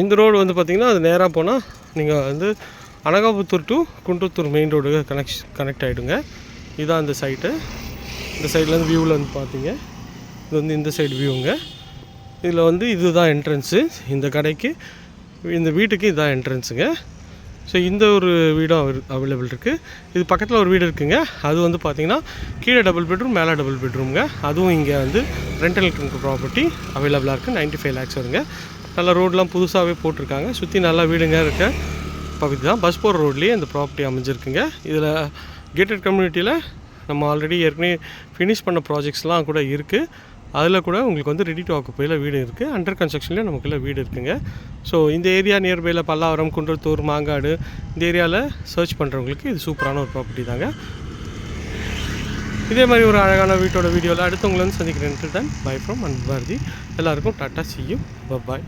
இந்த ரோடு வந்து பார்த்திங்கன்னா அது நேராக போனால் நீங்கள் வந்து Anakaputhur to Kundrathur main road connection connect ஆகிடுங்க இதுதான் இந்த சைட்டு இந்த சைட்லேருந்து வியூவில் வந்து பார்த்தீங்க. இது வந்து இந்த சைடு வியூங்க இதில் வந்து இதுதான் என்ட்ரன்ஸு இந்த கடைக்கு இந்த வீட்டுக்கு இதுதான் என்ட்ரன்ஸுங்க ஸோ இந்த ஒரு வீடும் அவைலபிள் இருக்குது இது பக்கத்தில் ஒரு வீடு இருக்குங்க. அது வந்து பார்த்திங்கன்னா கீழே டபுள் பெட்ரூம் மேலே டபுள் பெட்ரூம்ங்க அதுவும் இங்கே வந்து ரெண்டல் ப்ராப்பர்ட்டி அவைலபிளாக இருக்குது 95 ஃபைவ் லேக்ஸ் வருங்க. நல்ல ரோடெலாம் புதுசாகவே போட்டிருக்காங்க. சுற்றி நல்லா வீடுங்க இருக்க. பகுதி தான் பஸ் போகிற ரோட்லேயே இந்த ப்ராப்பர்ட்டி அமைஞ்சிருக்குங்க. இதில் கேட்டட் கம்யூனிட்டியில் நம்ம ஆல்ரெடி ஏற்கனவே ஃபினிஷ் பண்ண ப்ராஜெக்ட்ஸ்லாம் கூட இருக்குது அதில் கூட உங்களுக்கு வந்து ரெடி டு ஆக்குப்பையில் வீடு இருக்குது அண்டர் கன்ஸ்ட்ரக்ஷன்லேயே நமக்குள்ள வீடு இருக்குங்க. ஸோ இந்த ஏரியா நியர்பையில் பல்லாவரம் குன்றத்தூர் மாங்காடு இந்த ஏரியாவில் சர்ச் பண்ணுறவங்களுக்கு இது சூப்பரான ஒரு ப்ராப்பர்ட்டி தாங்க. இதே மாதிரி ஒரு அழகான வீட்டோட வீடியோவில் அடுத்தவங்களை வந்து சந்திக்கிறேன். தான் பை ஃப்ரம் அன்பு பாரதி. எல்லாருக்கும் டாட்டா சியூ பாய்